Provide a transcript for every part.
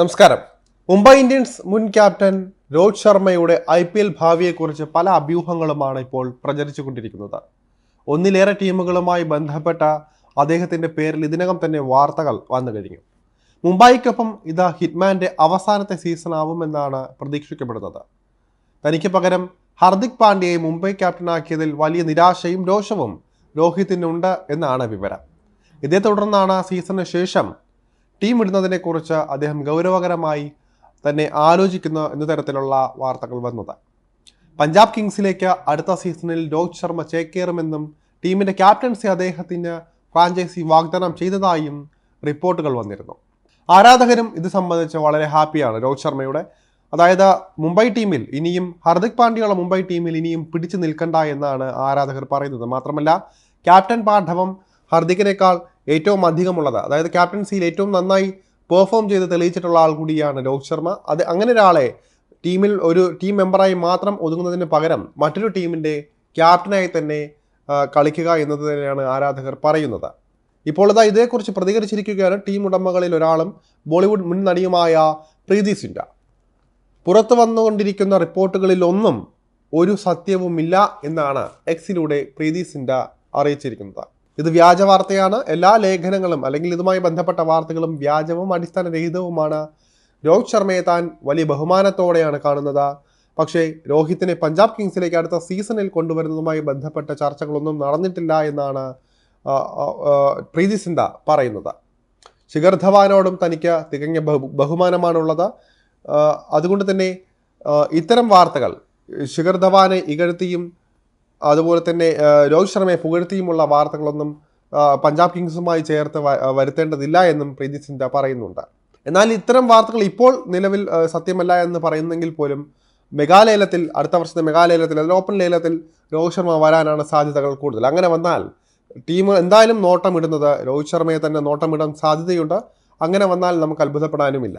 നമസ്കാരം. മുംബൈ ഇന്ത്യൻസ് മുൻ ക്യാപ്റ്റൻ രോഹിത് ശർമ്മയുടെ ഐ പി എൽ ഭാവിയെക്കുറിച്ച് പല അഭ്യൂഹങ്ങളുമാണ് ഇപ്പോൾ പ്രചരിച്ചുകൊണ്ടിരിക്കുന്നത്. ഒന്നിലേറെ ടീമുകളുമായി ബന്ധപ്പെട്ട അദ്ദേഹത്തിന്റെ പേരിൽ ഇതിനകം തന്നെ വാർത്തകൾ വന്നു കഴിഞ്ഞു. മുംബൈക്കൊപ്പം ഇത് ഹിറ്റ്മാന്റെ അവസാനത്തെ സീസൺ ആവുമെന്നാണ് പ്രതീക്ഷിക്കപ്പെടുന്നത്. തനിക്ക് പകരം ഹർദിക് പാണ്ഡ്യയെ മുംബൈ ക്യാപ്റ്റനാക്കിയതിൽ വലിയ നിരാശയും രോഷവും രോഹിത്തിനുണ്ട് എന്നാണ് വിവരം. ഇതേ തുടർന്നാണ് സീസണിന് ശേഷം ടീം ഇടുന്നതിനെക്കുറിച്ച് അദ്ദേഹം ഗൗരവകരമായി തന്നെ ആലോചിക്കുന്നു എന്ന തരത്തിലുള്ള വാർത്തകൾ വന്നത്. പഞ്ചാബ് കിങ്സിലേക്ക് അടുത്ത സീസണിൽ രോഹിത് ശർമ്മ ചേക്കേറുമെന്നും ടീമിന്റെ ക്യാപ്റ്റൻസി അദ്ദേഹത്തിന് ഫ്രാഞ്ചൈസി വാഗ്ദാനം ചെയ്തതായും റിപ്പോർട്ടുകൾ വന്നിരുന്നു. ആരാധകരും ഇത് സംബന്ധിച്ച് വളരെ ഹാപ്പിയാണ് രോഹിത് ശർമ്മയുടെ. അതായത് മുംബൈ ടീമിൽ ഇനിയും ഹർദിക് പാണ്ഡ്യയുള്ള മുംബൈ ടീമിൽ ഇനിയും പിടിച്ചു നിൽക്കണ്ട എന്നാണ് ആരാധകർ പറയുന്നത്. മാത്രമല്ല ക്യാപ്റ്റൻ പാണ്ഡവം ഹർദിക്കിനേക്കാൾ ഏറ്റവും അധികമുള്ളത്. അതായത് ക്യാപ്റ്റൻസിയിൽ ഏറ്റവും നന്നായി പെർഫോം ചെയ്ത് തെളിയിച്ചിട്ടുള്ള ആൾ കൂടിയാണ് രോഹിത് ശർമ്മ. അത് അങ്ങനെ ഒരാളെ ടീമിൽ ഒരു ടീം മെമ്പറായി മാത്രം ഒതുങ്ങുന്നതിന് പകരം മറ്റൊരു ടീമിന്റെ ക്യാപ്റ്റനായി തന്നെ കളിക്കുക എന്നത് തന്നെയാണ് ആരാധകർ പറയുന്നത്. ഇപ്പോൾ ഇതാ ഇതേക്കുറിച്ച് പ്രതികരിച്ചിരിക്കുകയാണ് ടീം ഉടമകളിൽ ഒരാളും ബോളിവുഡ് മുൻ നടിയുമായ പ്രീതി സിൻഡ. പുറത്തു വന്നുകൊണ്ടിരിക്കുന്ന റിപ്പോർട്ടുകളിൽ ഒന്നും ഒരു സത്യവുമില്ല എന്നാണ് എക്സിലൂടെ പ്രീതി സിൻഡ അറിയിച്ചിരിക്കുന്നത്. ഇത് വ്യാജ വാർത്തയാണ്. എല്ലാ ലേഖനങ്ങളും അല്ലെങ്കിൽ ഇതുമായി ബന്ധപ്പെട്ട വാർത്തകളും വ്യാജവും അടിസ്ഥാനരഹിതവുമാണ്. രോഹിത് ശർമ്മയെ താൻ വലിയ ബഹുമാനത്തോടെയാണ് കാണുന്നത്. പക്ഷേ രോഹിത്തിനെ പഞ്ചാബ് കിങ്സിലേക്ക് അടുത്ത സീസണിൽ കൊണ്ടുവരുന്നതുമായി ബന്ധപ്പെട്ട ചർച്ചകളൊന്നും നടന്നിട്ടില്ല എന്നാണ് പ്രീതി സിന്ധ പറയുന്നത്. ശിഖർ ധവാനോടും തനിക്ക് തികഞ്ഞ ബഹു- ബഹുമാനമാണുള്ളത്. അതുകൊണ്ട് തന്നെ ഇത്തരം വാർത്തകൾ ശിഖർ ധവാനെ ഇകഴ്ത്തിയും അതുപോലെ തന്നെ രോഹിത് ശർമ്മയെ പുകഴ്ത്തിയുമുള്ള വാർത്തകളൊന്നും പഞ്ചാബ് കിങ്സുമായി ചേർത്ത് വരുത്തേണ്ടതില്ല എന്നും പ്രീതി സിൻഡ പറയുന്നുണ്ട്. എന്നാൽ ഇത്തരം വാർത്തകൾ ഇപ്പോൾ നിലവിൽ സത്യമല്ല എന്ന് പറയുന്നെങ്കിൽ പോലും മെഗാലേലത്തിൽ അടുത്ത വർഷത്തെ മെഗാലേലത്തിൽ അല്ലെങ്കിൽ ഓപ്പൺ ലേലത്തിൽ രോഹിത് ശർമ്മ വരാനാണ് സാധ്യതകൾ കൂടുതൽ. അങ്ങനെ വന്നാൽ ടീം എന്തായാലും നോട്ടമിടുന്നത് രോഹിത് ശർമ്മയെ തന്നെ നോട്ടമിടാൻ സാധ്യതയുണ്ട്. അങ്ങനെ വന്നാൽ നമുക്ക് അത്ഭുതപ്പെടാനുമില്ല.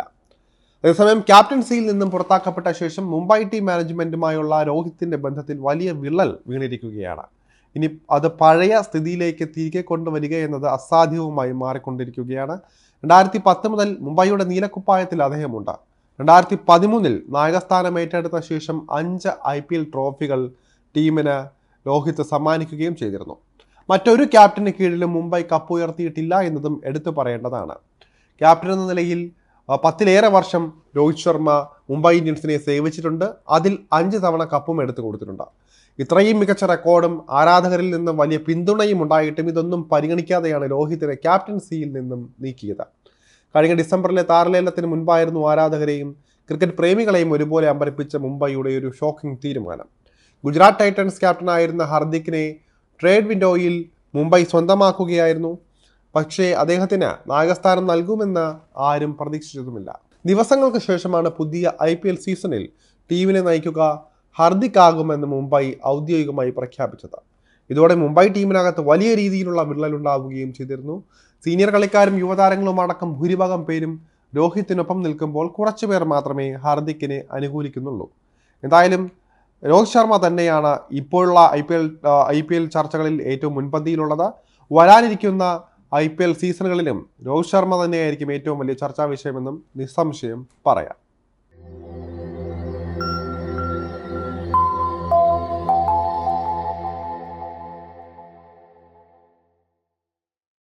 അതേസമയം ക്യാപ്റ്റൻസിയിൽ നിന്നും പുറത്താക്കപ്പെട്ട ശേഷം മുംബൈ ടീം മാനേജ്മെന്റുമായുള്ള രോഹിത്തിന്റെ ബന്ധത്തിൽ വലിയ വിള്ളൽ വീണിരിക്കുകയാണ്. ഇനി അത് പഴയ സ്ഥിതിയിലേക്ക് തിരികെ കൊണ്ടുവരിക എന്നത് അസാധ്യവുമായി മാറിക്കൊണ്ടിരിക്കുകയാണ്. രണ്ടായിരത്തി പത്ത് മുതൽ മുംബൈയുടെ നീലക്കുപ്പായത്തിൽ അദ്ദേഹമുണ്ട്. രണ്ടായിരത്തി പതിമൂന്നിൽ നായകസ്ഥാനം ഏറ്റെടുത്ത ശേഷം അഞ്ച് ഐ പി എൽ ട്രോഫികൾ ടീമിന് രോഹിത് സമ്മാനിക്കുകയും ചെയ്തിരുന്നു. മറ്റൊരു ക്യാപ്റ്റന് കീഴിലും മുംബൈ കപ്പ് ഉയർത്തിയിട്ടില്ല എന്നതും എടുത്തു പറയേണ്ടതാണ്. ക്യാപ്റ്റൻ എന്ന നിലയിൽ പത്തിലേറെ വർഷം രോഹിത് ശർമ്മ മുംബൈ ഇന്ത്യൻസിനെ സേവിച്ചിട്ടുണ്ട്. അതിൽ അഞ്ച് തവണ കപ്പും എടുത്തു കൊടുത്തിട്ടുണ്ട്. ഇത്രയും മികച്ച റെക്കോർഡും ആരാധകരിൽ നിന്നും വലിയ പിന്തുണയും ഉണ്ടായിട്ടും ഇതൊന്നും പരിഗണിക്കാതെയാണ് രോഹിത്തിനെ ക്യാപ്റ്റൻസിയിൽ നിന്നും നീക്കിയത്. കഴിഞ്ഞ ഡിസംബറിലെ താരലേലത്തിന് മുൻപായിരുന്നു ആരാധകരെയും ക്രിക്കറ്റ് പ്രേമികളെയും ഒരുപോലെ അമ്പരപ്പിച്ച മുംബൈയുടെ ഒരു ഷോക്കിംഗ് തീരുമാനം. ഗുജറാത്ത് ടൈറ്റൻസ് ക്യാപ്റ്റനായിരുന്ന ഹർദിക്കിനെ ട്രേഡ് വിൻഡോയിൽ മുംബൈ സ്വന്തമാക്കുകയായിരുന്നു. പക്ഷേ അദ്ദേഹത്തിന് നായകസ്ഥാനം നൽകുമെന്ന് ആരും പ്രതീക്ഷിച്ചതുമില്ല. ദിവസങ്ങൾക്ക് ശേഷമാണ് പുതിയ ഐ പി എൽ സീസണിൽ ടീമിനെ നയിക്കുക ഹർദിക് ആകുമെന്ന് മുംബൈ ഔദ്യോഗികമായി പ്രഖ്യാപിച്ചത്. ഇതോടെ മുംബൈ ടീമിനകത്ത് വലിയ രീതിയിലുള്ള വിള്ളലുണ്ടാവുകയും ചെയ്തിരുന്നു. സീനിയർ കളിക്കാരും യുവതാരങ്ങളും അടക്കം ഭൂരിഭാഗം പേരും രോഹിത്തിനൊപ്പം നിൽക്കുമ്പോൾ കുറച്ചു പേർ മാത്രമേ ഹാർദിക്കിനെ അനുകൂലിക്കുന്നുള്ളൂ. എന്തായാലും രോഹിത് ശർമ്മ തന്നെയാണ് ഇപ്പോഴുള്ള I P L I P L ചർച്ചകളിൽ ഏറ്റവും മുൻപന്തിയിലുള്ളത്. വരാനിരിക്കുന്ന ഐ പി എൽ സീസണുകളിലും രോഹിത് ശർമ്മ തന്നെയായിരിക്കും ഏറ്റവും വലിയ ചർച്ചാ വിഷയമെന്നും നിസ്സംശയം പറയാം.